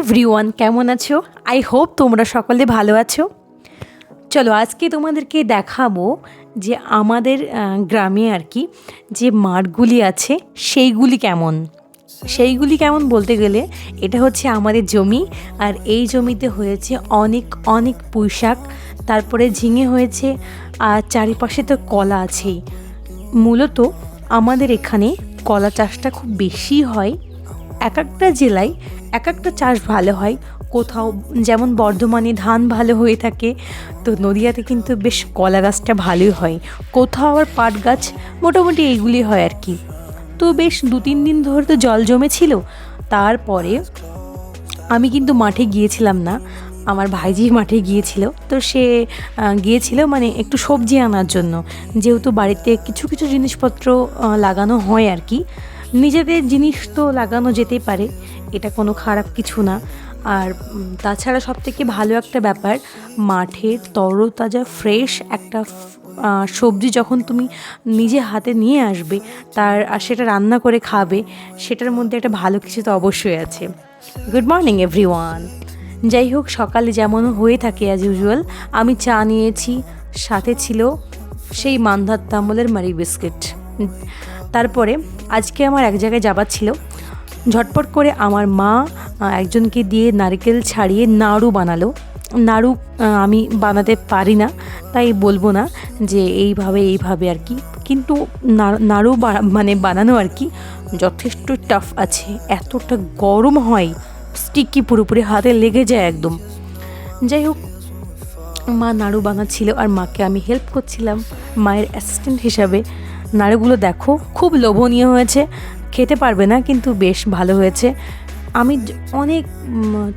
Everyone কেমন আছো? I hope তোমরা সকলে ভালো আছো। চলো, আজকে তোমাদেরকে দেখাবো যে আমাদের গ্রামে আর কি যে মাঠগুলি আছে, সেইগুলি কেমন? সেইগুলি কেমন বলতে গেলে এটা হচ্ছে আমাদের জমি, আর এই জমিতে হয়েছে অনেক অনেক পুঁইশাক, তারপরে ঝিঙে হয়েছে, আর চারিপাশে তো কলা আছেই। মূলত আমাদের এখানে কলা চাষটা খুব বেশি হয় এক একটা জেলায় এক একটা চাষ ভালো হয়। কোথাও যেমন বর্ধমানে ধান ভালো হয়ে থাকে, তো নদিয়াতে কিন্তু বেশ কলা গাছটা ভালোই হয়। কোথাও আবার পাট গাছ মোটামুটি এইগুলি হয় আর কি। তো বেশ দু তিন দিন ধরে তো জল জমেছিল, তারপরে আমি কিন্তু মাঠে গিয়েছিলাম না। আমার ভাইজি মাঠে গিয়েছিল, তো সে গিয়েছিল মানে একটু সবজি আনার জন্য। যেহেতু বাড়িতে কিছু কিছু জিনিসপত্র লাগানো হয় আর কি নিজেদের জিনিস তো লাগানো যেতেই পারে, এটা কোনো খারাপ কিছু না। আর তাছাড়া সব থেকে ভালো একটা ব্যাপার, মাঠের তরতাজা ফ্রেশ একটা সবজি যখন তুমি নিজে হাতে নিয়ে আসবে, তার, আর সেটা রান্না করে খাবে, সেটার মধ্যে একটা ভালো কিছু তো অবশ্যই আছে। গুড মর্নিং এভরিওয়ান যাই হোক, সকালে যেমন হয়ে থাকে অ্যাজ ইউজুয়াল আমি চা নিয়েছি, সাথে ছিল সেই মান্ধার তামলের মারি বিস্কিট। তারপরে আজকে আমার এক জায়গায় যাবার ছিল। ঝটপট করে আমার মা একজনকে দিয়ে নারকেল ছাড়িয়ে নাড়ু বানালো। নাড়ু আমি বানাতে পারি না, তাই বলব না যে এইভাবে এইভাবে আর কি। কিন্তু নাড়ু মানে বানানো আর কি যথেষ্ট টাফ আছে। এতটা গরম হয় স্টিকি পুরোপুরি হাতে লেগে যায় একদম। যাই হোক, মা নাড়ু বানাচ্ছিল আর মাকে আমি হেল্প করছিলাম। মায়ের অ্যাসিস্ট্যান্ট হিসাবে নাড়ুগুলো দেখো খুব লোভনীয় হয়েছে। খেতে পারবে না কিন্তু বেশ ভালো হয়েছে। আমি অনেক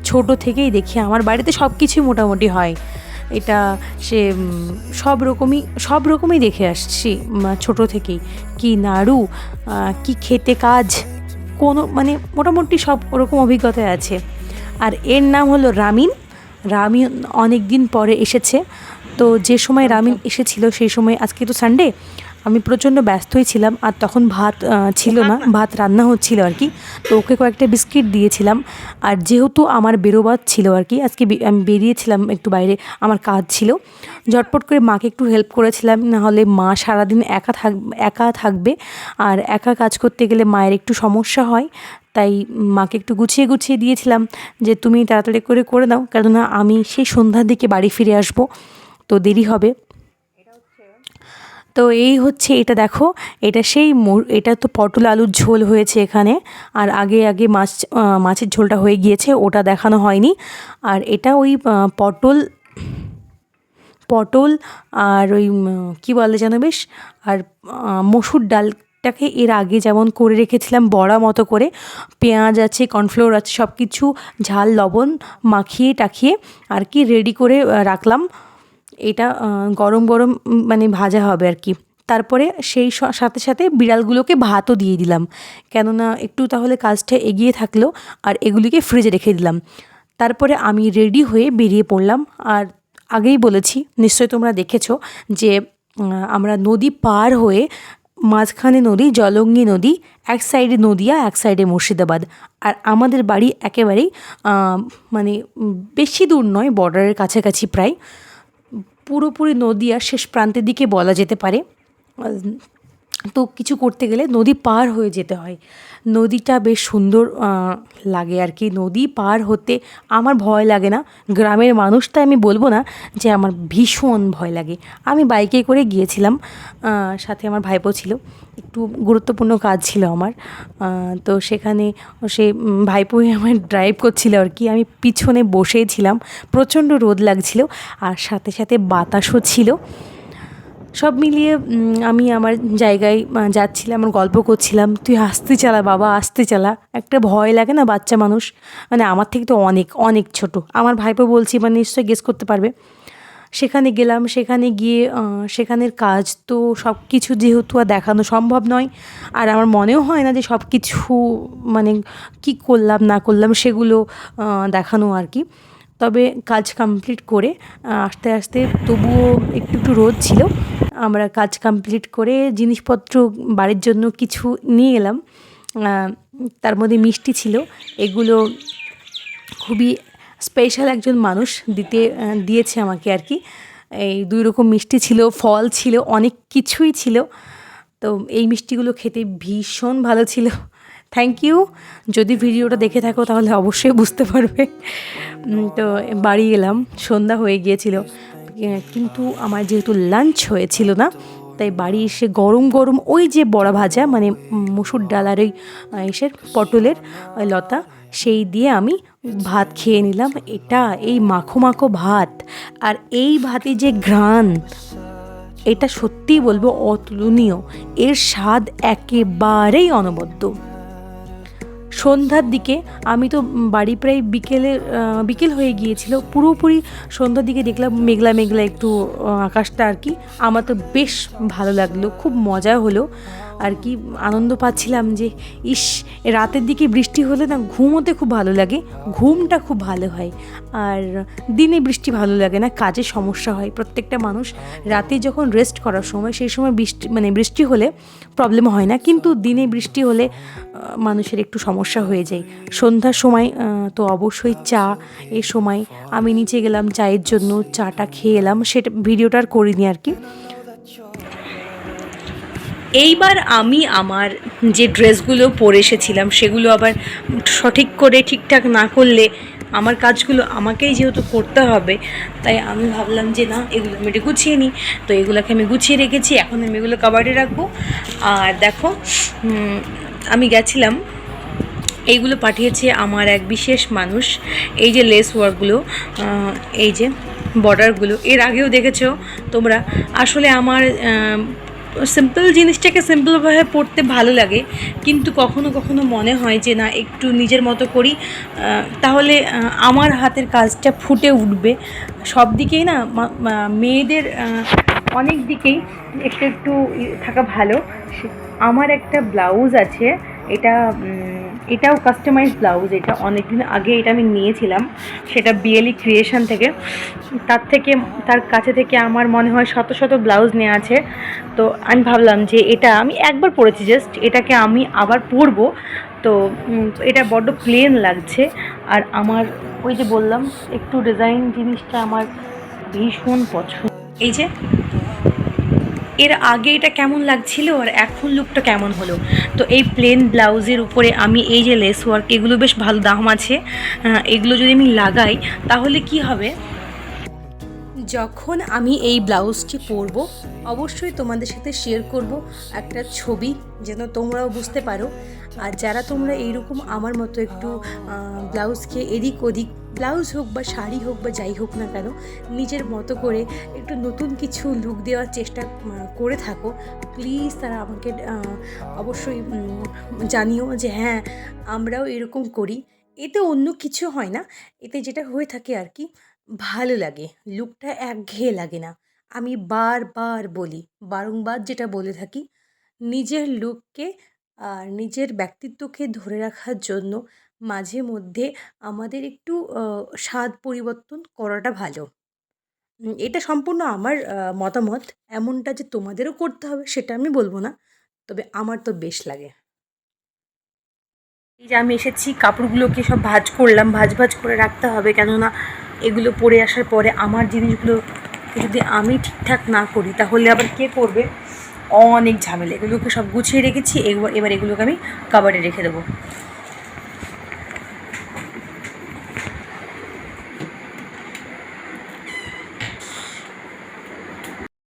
ছোট থেকেই দেখি আমার বাড়িতে সব কিছুই মোটামুটি হয়। এটা সে সব রকমই সব রকমই দেখে আসছি ছোট থেকেই। কি নাড়ু কি খেতে কাজ কোনো মানে মোটামুটি সব ওরকম অভিজ্ঞতা আছে। আর এর নাম হলো রামিন। রামিন অনেক দিন পরে এসেছে। তো যে সময় রামিন এসেছিল সেই সময় আজকে তো সানডে আমি প্রচণ্ড ব্যস্তই ছিলাম আর তখন ভাত ছিল না ভাত রান্না হচ্ছিল আর কি। তো ওকে কয়েকটা বিস্কিট দিয়েছিলাম। আর যেহেতু আমার বেরোবার ছিল আর কি আজকে আমি বেরিয়েছিলাম একটু বাইরে আমার কাজ ছিল। ঝটপট করে মাকে একটু হেল্প করেছিলাম নাহলে মা সারাদিন একা থাক একা থাকবে। আর একা কাজ করতে গেলে মায়ের একটু সমস্যা হয় তাই মাকে একটু গুছিয়ে গুছিয়ে দিয়েছিলাম যে তুমি তাড়াতাড়ি করে করে দাও কেননা আমি সেই সন্ধ্যার দিকে বাড়ি ফিরে আসব তো দেরি হবে। তো এই হচ্ছে এটা দেখো, এটা সেই এটা তো পটল আলুর ঝোল হয়েছে এখানে। আর আগে আগে মাছ মাছের ঝোলটা হয়ে গিয়েছে, ওটা দেখানো হয়নি। আর এটা ওই পটল পটল আর ওই কী বলে যেন বেশ? আর মসুর ডালটাকে এর আগে যেমন করে রেখেছিলাম বড়া মতো করে, পেঁয়াজ আছে, কর্নফ্লোর আছে সব কিছু ঝাল, লবণ মাখিয়ে টাখিয়ে আর কি রেডি করে রাখলাম। এটা গরম গরম মানে ভাজা হবে আর কি। তারপরে সেই সাথে সাথে বিড়ালগুলোকে ভাতও দিয়ে দিলাম। কেননা একটু তাহলে কাজটা এগিয়ে থাকল আর এগুলিকে ফ্রিজে রেখে দিলাম। তারপরে আমি রেডি হয়ে বেরিয়ে পড়লাম। আর আগেই বলেছি, নিশ্চয়ই তোমরা দেখেছ যে আমরা নদী পার হয়ে মাঝখানে নদী, জলঙ্গি নদী, এক সাইডে নদিয়া, এক সাইডে মুর্শিদাবাদ। আর আমাদের বাড়ি একেবারেই মানে বেশি দূর নয় বর্ডারের কাছাকাছি প্রায়। পুরোপুরি নদীয়ার শেষ প্রান্তের দিকে বলা যেতে পারে। তো কিছু করতে গেলে নদী পার হয়ে যেতে হয়। নদীটা বেশ সুন্দর লাগে আর কি। নদী পার হতে আমার ভয় লাগে না। গ্রামের মানুষ, তাই আমি বলব না যে আমার ভীষণ ভয় লাগে। আমি বাইকে করে গিয়েছিলাম সাথে আমার ভাইপো ছিল। একটু গুরুত্বপূর্ণ কাজ ছিল আমার। তো সেখানে সে ভাইপোই আমার ড্রাইভ করছিল আর কি। আমি পিছনে বসেই ছিলাম। প্রচণ্ড রোদ লাগছিল। আর সাথে সাথে বাতাসও ছিল। সব মিলিয়ে আমি আমার জায়গায় যাচ্ছিলাম, আমার গল্প করছিলাম, তুই আসতে চালা বাবা আসতে চালা। একটা ভয় লাগে না বাচ্চা মানুষ? মানে আমার থেকে তো অনেক অনেক ছোট। আমার ভাইপো বলছি মানে নিশ্চয়ই গেস করতে পারবে। সেখানে গেলাম, সেখানে গিয়ে সেখানের কাজ তো সব কিছু যেহেতু আর দেখানো সম্ভব নয়। আর আমার মনেও হয় না যে সব কিছু মানে কি করলাম, না করলাম, সেগুলো দেখানো আর কি। তবে কাজ কমপ্লিট করে আস্তে আস্তে তবুও একটু একটু রোদ ছিল। আমরা কাজ কমপ্লিট করে জিনিসপত্র, বাড়ির জন্য কিছু নিয়ে এলাম। তার মধ্যে মিষ্টি ছিল। এগুলো খুবই স্পেশাল একজন মানুষ দিতে দিয়েছে আমাকে আর কি। এই দুই রকম মিষ্টি ছিল, ফল ছিল, অনেক কিছুই ছিল। তো এই মিষ্টিগুলো খেতে ভীষণ ভালো ছিল। থ্যাংক ইউ যদি ভিডিওটা দেখে থাকো তাহলে অবশ্যই বুঝতে পারবে। তো বাড়ি এলাম, সন্ধ্যা হয়ে গিয়েছিল। কিন্তু আমার যেহেতু লাঞ্চ হয়েছিল না, তাই বাড়ি এসে গরম গরম ওই যে বড়া ভাজা মানে মসুর ডাল আর ওই ইসের পটলের লতা, সেই দিয়ে আমি ভাত খেয়ে নিলাম। এটা এই মাখো মাখো ভাত আর এই ভাতে যে ঘ্রাণ, এটা সত্যিই বলব অতুলনীয়। এর স্বাদ একেবারেই অনবদ্য। সন্ধ্যার দিকে আমি তো বাড়ি প্রায় বিকেলে বিকেল হয়ে গিয়েছিল। পুরোপুরি সন্ধ্যার দিকে দেখলাম মেঘলা মেঘলা একটু আকাশটা আর কি। আমার তো বেশ ভালো লাগল, খুব মজা হলো। আর কি আনন্দ পাচ্ছিলাম যে, ইস, রাতের দিকে বৃষ্টি হলে না ঘুমোতে খুব ভালো লাগে, ঘুমটা খুব ভালো হয়। আর দিনে বৃষ্টি ভালো লাগে না, কাজে সমস্যা হয়। প্রত্যেকটা মানুষ রাতে যখন রেস্ট করার সময়, সেই সময় বৃষ্টি মানে বৃষ্টি হলে প্রবলেম হয় না। কিন্তু দিনে বৃষ্টি হলে মানুষের একটু সমস্যা হয়ে যায়। সন্ধ্যার সময় তো অবশ্যই চা, এ সময় আমি নিচে গেলাম চায়ের জন্য, চাটা খেয়ে এলাম। সেটা, ভিডিওটা আর করিনি আর কি। এইবার আমি আমার যে ড্রেসগুলো পরে এসেছিলাম, সেগুলো আবার সঠিক করে, ঠিকঠাক না করলে আমার কাজগুলো আমাকেই যেহেতু করতে হবে, তাই আমি ভাবলাম যে না, এগুলো আমি একটু গুছিয়ে নিই। তো এগুলোকে আমি গুছিয়ে রেখেছি, এখন আমি এগুলো কাবারে রাখব। আর দেখো আমি গেছিলাম, এইগুলো পাঠিয়েছে আমার এক বিশেষ মানুষ, এই যে লেস ওয়ার্কগুলো এই যে বর্ডারগুলো এর আগেও দেখেছ তোমরা। আসলে আমার সিম্পল জিনিসটাকে সিম্পলভাবে পড়তে ভালো লাগে, কিন্তু কখনো কখনো মনে হয় যে না, একটু নিজের মতো করি তাহলে আমার হাতের কাজটা ফুটে উঠবে। সব দিকেই না মেয়েদের অনেক দিকেই একটু একটু থাকা ভালো। আমার একটা ব্লাউজ আছে, এটা এটাও কাস্টমাইজ ব্লাউজ এটা অনেকদিন আগে এটা আমি নিয়েছিলাম, সেটা বিএলই ক্রিয়েশন থেকে। তার থেকে, তার কাছে থেকে আমার মনে হয় শত শত ব্লাউজ নেওয়া আছে। তো আমি ভাবলাম যে এটা আমি একবার পরেছি জাস্ট এটাকে আমি আবার পরবো। তো এটা বড্ড প্লেন লাগছে। আর আমার, ওই যে বললাম, একটু ডিজাইন জিনিসটা আমার ভীষণ পছন্দ। এই যে এর আগে এটা কেমন লাগছিল আর এখন লুকটা কেমন হলো? তো এই প্লেন ব্লাউজের উপরে আমি এই যে লেস ওয়ার্ক এগুলো বেশ ভালো দাম আছে। এগুলো যদি আমি লাগাই, তাহলে কি হবে? যখন আমি এই ব্লাউজটি পরবো, অবশ্যই তোমাদের সাথে শেয়ার করব একটা ছবি, যেন তোমরাও বুঝতে পারো। আর যারা তোমরা এইরকম আমার মতো একটু ব্লাউজকে এদিক ওদিক, ব্লাউজ হোক বা শাড়ি হোক বা যাই হোক না কেন, নিজের মতো করে একটু নতুন কিছু লুক দেওয়ার চেষ্টা করে থাকো। প্লিজ তারা আমাকে অবশ্যই জানিও যে হ্যাঁ আমরাও এরকম করি। এতে অন্য কিছু হয় না। এতে যেটা হয়ে থাকে আর কি ভালো লাগে। লুকটা একঘেয়ে লাগে না। আমি বারবার বলি, বারংবার যেটা বলে থাকি, নিজের লুককে আর নিজের ব্যক্তিত্বকে ধরে রাখার জন্য মাঝে মধ্যে আমাদের একটু স্বাদ পরিবর্তন করাটা ভালো। এটা সম্পূর্ণ আমার মতামত। এমনটা যে তোমাদেরও করতে হবে সেটা আমি বলব না, তবে আমার তো বেশ লাগে। এই যে আমি এসেছি, কাপড়গুলোকে সব ভাঁজ করলাম, ভাঁজ ভাঁজ করে রাখতে হবে কেননা এগুলো পড়ে আসার পরে আমার জিনিসগুলো যদি আমি ঠিকঠাক না করি, তাহলে আবার কে করবে? অনেক ঝামেলা। এগুলোকে সব গুছিয়ে রেখেছি, এবার এবার এগুলোকে আমি কাবারে রেখে দেবো।